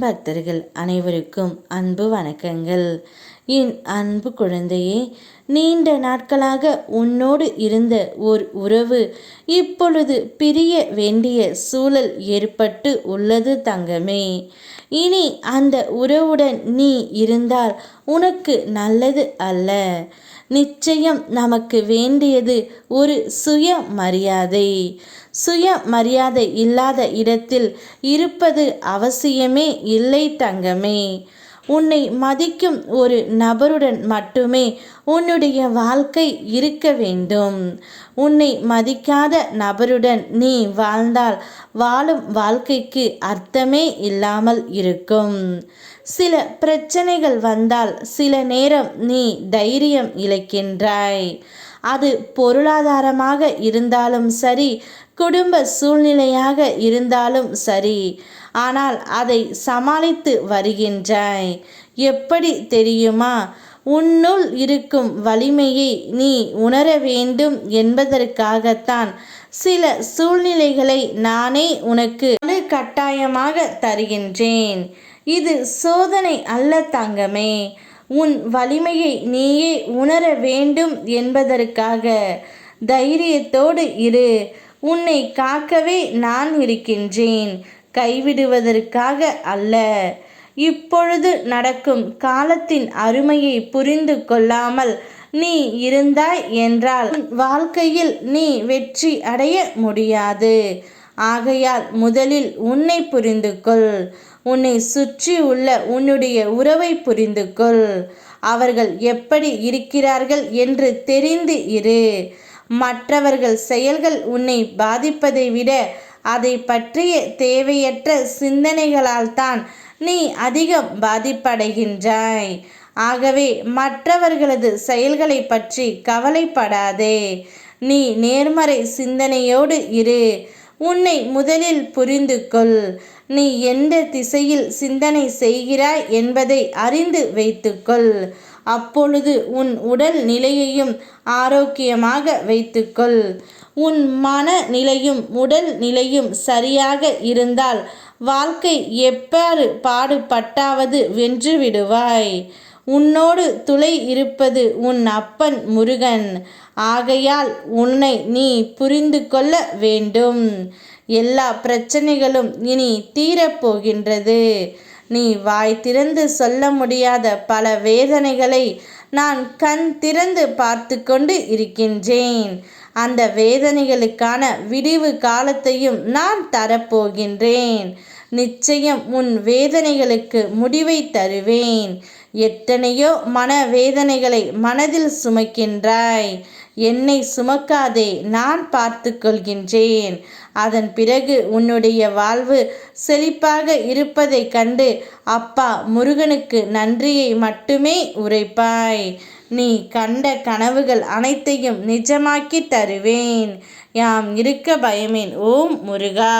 பக்தர்கள் அனைவருக்கும் அன்பு வணக்கங்கள் என் அன்பு குழந்தையே நீண்ட நாட்களாக உன்னோடு இருந்த ஓர் உறவு இப்பொழுது பிரிய வேண்டிய சூழல் ஏற்பட்டு உள்ளது தங்கமே. இனி அந்த உறவுடன் நீ இருந்தால் உனக்கு நல்லது அல்ல. நிச்சயம் நமக்கு வேண்டியது ஒரு சுய மரியாதை. சுய மரியாதை இல்லாத இடத்தில் இருப்பது அவசியமே இல்லை தங்கமே. உன்னை மதிக்கும் ஒரு நபருடன் மட்டுமே உன்னுடைய வாழ்க்கை இருக்க வேண்டும். உன்னை மதிக்காத நபருடன் நீ வாழ்ந்தால் வாழும் வாழ்க்கைக்கு அர்த்தமே இல்லாமல் இருக்கும். சில பிரச்சனைகள் வந்தால் சில நேரம் நீ தைரியம் இழக்கின்றாய். அது பொருளாதாரமாக இருந்தாலும் சரி குடும்ப சூழ்நிலையாக இருந்தாலும் சரி. ஆனால் அதை சமாளித்து வருகின்றாய். எப்படி தெரியுமா? உன்னுள் இருக்கும் வலிமையை நீ உணர வேண்டும் என்பதற்காகத்தான் சில சூழ்நிலைகளை நானே உனக்கு கட்டாயமாக தருகின்றேன். இது சோதனை அல்ல தங்கமே. உன் வலிமையை நீயே உணர வேண்டும் என்பதற்காக. தைரியத்தோடு இரு. உன்னை காக்கவே நான் இருக்கின்றேன். கைவிடுவதற்காக அல்ல. இப்பொழுது நடக்கும் காலத்தின் அருமையை புரிந்து கொள்ளாமல் நீ இருந்தாய் என்றால் வாழ்க்கையில் நீ வெற்றி அடைய முடியாது. ஆகையால் முதலில் உன்னை புரிந்து கொள் உன்னை சுற்றி உள்ள உன்னுடைய உறவை புரிந்து கொள் அவர்கள் எப்படி இருக்கிறார்கள் என்று தெரிந்து இரு. மற்றவர்கள் செயல்கள் உன்னை பாதிப்பதை விட அதை பற்றிய தேவையற்ற சிந்தனைகளால் தான் நீ அதிகம் பாதிப்படைகின்றாய். ஆகவே மற்றவர்களது செயல்களை பற்றி கவலைப்படாதே. நீ நேர்மறை சிந்தனையோடு இரு. உன்னை முதலில் புரிந்து கொள். நீ எந்த திசையில் சிந்தனை செய்கிறாய் என்பதை அறிந்து வைத்துக்கொள் அப்பொழுது உன் உடல் நிலையையும் ஆரோக்கியமாக வைத்துக்கொள் உன் மன நிலையும் உடல் நிலையும் சரியாக இருந்தால் வாழ்க்கை எப்பாறு பாடுபட்டாவது வென்று விடுவாய். உன்னோடு துளை இருப்பது உன் அப்பன் முருகன். ஆகையால் உன்னை நீ புரிந்து கொள்ள வேண்டும். எல்லா பிரச்சனைகளும் இனி தீரப்போகின்றது நீ வாய் திறந்து சொல்ல முடியாத பல வேதனைகளை நான் கண் திறந்து பார்த்து கொண்டு இருக்கின்றேன். அந்த வேதனைகளுக்கான விடிவு காலத்தையும் நான் தரப்போகின்றேன் நிச்சயம் உன் வேதனைகளுக்கு முடிவை தருவேன். எத்தனையோ மன வேதனைகளை மனதில் சுமக்கின்றாய். என்னை சுமக்காதே நான் பார்த்து கொள்கின்றேன். அதன் பிறகு உன்னுடைய வாழ்வு செழிப்பாக இருப்பதைக் கண்டு அப்பா முருகனுக்கு நன்றியை மட்டுமே உரைப்பாய். நீ கண்ட கனவுகள் அனைத்தையும் நிஜமாக்கி தருவேன். யாம் இருக்க பயமேன் ஓம் முருகா.